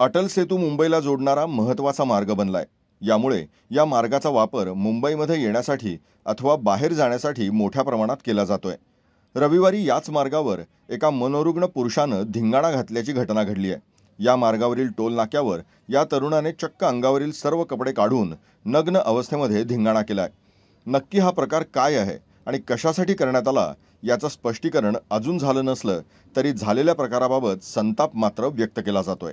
अटल सेतू मुंबईला जोडणारा महत्त्वाचा मार्ग बनलाय. यामुळे या मार्गाचा वापर मुंबईमध्ये येण्यासाठी अथवा बाहेर जाण्यासाठी मोठ्या प्रमाणात केला जातोय. रविवारी याच मार्गावर एका मनोरुग्ण पुरुषानं धिंगाणा घातल्याची घटना घडली आहे. या मार्गावरील टोल नाक्यावर या तरुणाने चक्क अंगावरील सर्व कपडे काढून नग्न अवस्थेमध्ये धिंगाणा केलाय. नक्की हा प्रकार काय आहे आणि कशासाठी करण्यात आला याचं स्पष्टीकरण अजून झालं नसलं तरी झालेल्या प्रकाराबाबत संताप मात्र व्यक्त केला जातोय.